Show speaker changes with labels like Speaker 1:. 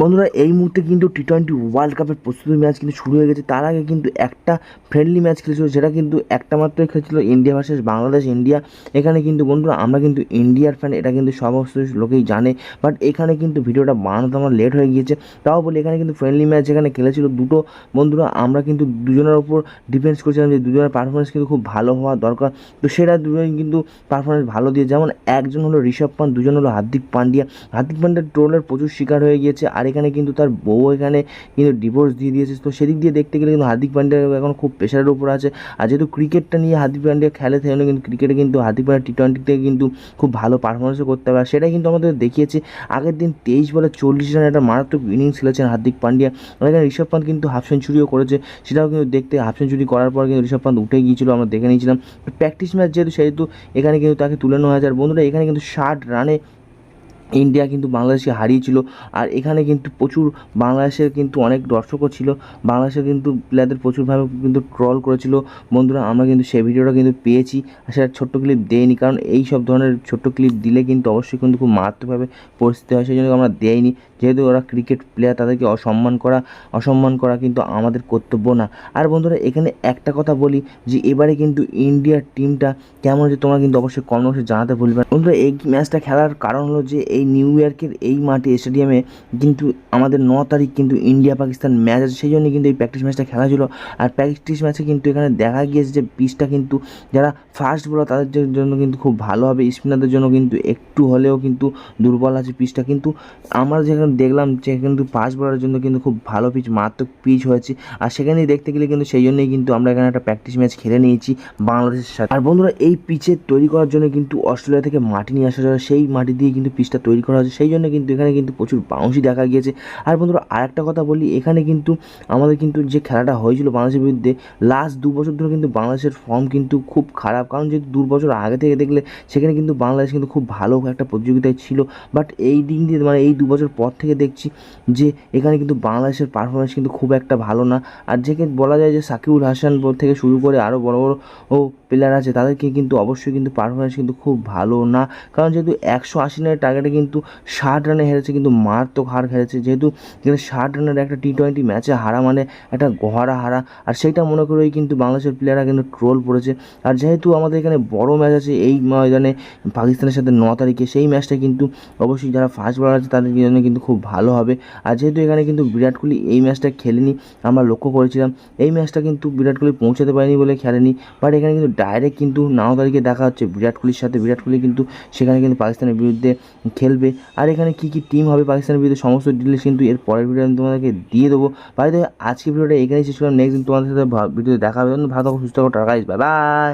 Speaker 1: বন্ধুরা, এই মুহূর্তে কিন্তু টি টোয়েন্টি ওয়ার্ল্ড কাপের প্রস্তুতি ম্যাচ কিন্তু শুরু হয়ে গেছে। তার আগে কিন্তু একটা ফ্রেন্ডলি ম্যাচ খেলেছিল যেটা কিন্তু একটা মাত্রই খেলেছিল ইন্ডিয়া ভার্সেস বাংলাদেশ ইন্ডিয়া এখানে কিন্তু বন্ধুরা, আমরা কিন্তু ইন্ডিয়ার ফ্যান এটা কিন্তু সমস্ত লোকেই জানে। বাট এখানে কিন্তু ভিডিওটা বানাতে আমার লেট হয়ে গিয়েছে। তাও বলি, এখানে কিন্তু ফ্রেন্ডলি ম্যাচ এখানে খেলেছিল দুটো। বন্ধুরা, আমরা কিন্তু দুজনের ওপর ডিপেন্ডস করছিলাম যে দুজনের পারফরমেন্স কিন্তু খুব ভালো হওয়া দরকার। তো সেটা দুজন কিন্তু পারফরমেন্স ভালো দিয়ে, যেমন একজন হলো ঋষভ পান দুজন হলো হার্দিক পান্ডিয়া। হার্দিক পান্ডিয়া ট্রোলের প্রচুর শিকার হয়ে গিয়েছে। আর এখানে কিন্তু তার বউ এখানে কিন্তু ডিভোর্স দিয়ে দিয়েছে। তো সেদিক দিয়ে দেখতে গেলে কিন্তু হার্দিক পান্ডিয়া এখন খুব প্রেশারের উপর আছে। আর যেহেতু ক্রিকেটটা নিয়ে হার্দিক পান্ডিয়া খেলে সেজন্য কিন্তু ক্রিকেটে কিন্তু হার্দিক পান্ডিয়া টি টোয়েন্টি থেকে কিন্তু খুব ভালো পারফরমেন্সও করতে পারে সেটাই কিন্তু আমাদের দেখিয়েছে, আগের দিন তেইশ বলে চল্লিশ রানের একটা মারাত্মক ইনিংস খেলেছেন হার্দিক পান্ডিয়া। আর এখানে ঋষভ পান্ত কিন্তু হাফ সেঞ্চুরিও করেছে। সেটাও কিন্তু দেখতে হাফ সেঞ্চুরি করার পর কিন্তু ঋষভ পান্ত উঠে গিয়েছিল, আমরা দেখে নিয়েছিলাম। প্র্যাকটিস ম্যাচ যেহেতু, সেহেতু এখানে কিন্তু তাকে তুলে নেওয়া হয়েছে। আর বন্ধুরা, এখানে কিন্তু ষাট রানে ইন্ডিয়া কিন্তু বাংলাদেশকে হারিয়েছিল আর এখানে কিন্তু প্রচুর বাংলাদেশের কিন্তু অনেক দর্শকও ছিল। বাংলাদেশের কিন্তু প্লেয়ারদের প্রচুরভাবে কিন্তু ট্রল করেছিল। বন্ধুরা, আমরা কিন্তু সেই ভিডিওটা কিন্তু পেয়েছি। আর সেটা ছোট্ট ক্লিপ দেয়নি কারণ এই সব ধরনের ছোট্ট ক্লিপ দিলে কিন্তু অবশ্যই কিন্তু খুব মারাত্মকভাবে পরিস্থিতি হয়, সেই জন্য আমরা দেয়নি যেহেতু ওরা ক্রিকেট প্লেয়ার তাদেরকে অসম্মান করা অসম্মান করা কিন্তু আমাদের কর্তব্য না। আর বন্ধুরা, এখানে একটা কথা বলি যে, এবারে কিন্তু ইন্ডিয়ার টিমটা কেমন হচ্ছে তোমরা কিন্তু অবশ্যই বক্সে জানাতে ভুলবে না। বন্ধুরা, এই ম্যাচটা খেলার কারণ হলো যে এই নিউ ইয়র্কের এই মাঠে স্টেডিয়ামে কিন্তু আমাদের ন তারিখ কিন্তু ইন্ডিয়া পাকিস্তান ম্যাচ আছে। সেই জন্য কিন্তু এই প্র্যাকটিস ম্যাচটা খেলা ছিল। আর প্র্যাকটিস ম্যাচে কিন্তু এখানে দেখা গিয়েছে যে পিচটা কিন্তু যারা ফার্স্ট বলার তাদের জন্য কিন্তু খুব ভালো হবে। স্পিনারদের জন্য কিন্তু একটু হলেও কিন্তু দুর্বল আছে পিচটা কিন্তু আমরা যেখানে দেখলাম যে কিন্তু ফাস্ট বলারের জন্য কিন্তু খুব ভালো পিচ মারাত্মক পিচ হয়েছে। আর সেখানেই দেখতে গেলে কিন্তু সেই জন্যই কিন্তু আমরা এখানে একটা প্র্যাকটিস ম্যাচ খেলে নিয়েছি বাংলাদেশের সাথে। আর বন্ধুরা, এই পিচের তৈরি করার জন্য কিন্তু অস্ট্রেলিয়া থেকে মাটি নিয়ে আসা সেই মাটি দিয়ে কিন্তু পিচটা তৈরি করা হয়েছে। সেই জন্য কিন্তু এখানে কিন্তু প্রচুর বাউন্সি দেখা গিয়েছে। আর বন্ধুরা, আরেকটা কথা বলি, এখানে কিন্তু আমাদের কিন্তু যে খেলাটা হয়েছিল বাংলাদেশের বিরুদ্ধে লাস্ট দু বছর ধরে কিন্তু বাংলাদেশের ফর্ম কিন্তু খুব খারাপ। কারণ যেহেতু দু বছর আগে থেকে দেখলে, সেখানে কিন্তু বাংলাদেশ কিন্তু খুব ভালো একটা প্রতিযোগিতায় ছিল। বাট এই দিন দিয়ে মানে এই দু বছর পর থেকে দেখছি যে, এখানে কিন্তু বাংলাদেশের পারফরমেন্স কিন্তু খুব একটা ভালো না। আর যেকে বলা যায় যে সাকিবুল হাসান থেকে শুরু করে আরও বড় বড় ও প্লেয়ার আছে, তাদেরকে কিন্তু অবশ্যই কিন্তু পারফরমেন্স কিন্তু খুব ভালো না। কারণ যেহেতু একশো আশি রানের টার্গেটে কিন্তু ষাট রানে হেরেছে, কিন্তু মারাত্মক হার খেলেছে। যেহেতু এখানে ষাট রানের একটা টি টোয়েন্টি ম্যাচে হারা মানে একটা গহরা হারা। আর সেইটা মনে করেই কিন্তু বাংলাদেশের প্লেয়াররা কিন্তু ট্রোল পড়েছে। আর যেহেতু আমাদের এখানে বড় ম্যাচ আছে এই ময়দানে পাকিস্তানের সাথে ন তারিখে, সেই ম্যাচটা কিন্তু অবশ্যই যারা ফার্স্ট বলার আছে, তাদের জন্য কিন্তু খুব ভালো হবে। আর যেহেতু এখানে কিন্তু বিরাট কোহলি এই ম্যাচটা খেলেনি, আমরা লক্ষ্য করেছিলাম, এই ম্যাচটা কিন্তু বিরাট কোহলি পৌঁছাতে পারেনি বলে খেলেনি। বাট এখানে কিন্তু ডাইরেক্ট কিন্তু নাও তারিখে দেখা হচ্ছে। বিরাট কোহলির সাথে, বিরাট কোহলি কিন্তু সেখানে কিন্তু পাকিস্তানের বিরুদ্ধে খেলবে। আর এখানে কি কি টিম হবে পাকিস্তানের বিরুদ্ধে সমস্ত ডিটেলস কিন্তু এর পরের ভিডিও আমি তোমাদেরকে দিয়ে দেবো। বাড়িতে আজকে ভিডিওটা এখানেই শেষ করলাম। নেক্সট দিন তোমাদের সাথে ভিডিওতে দেখা হবে। ভালো থাকো, সুস্থ থাকো টাকা বাই বাই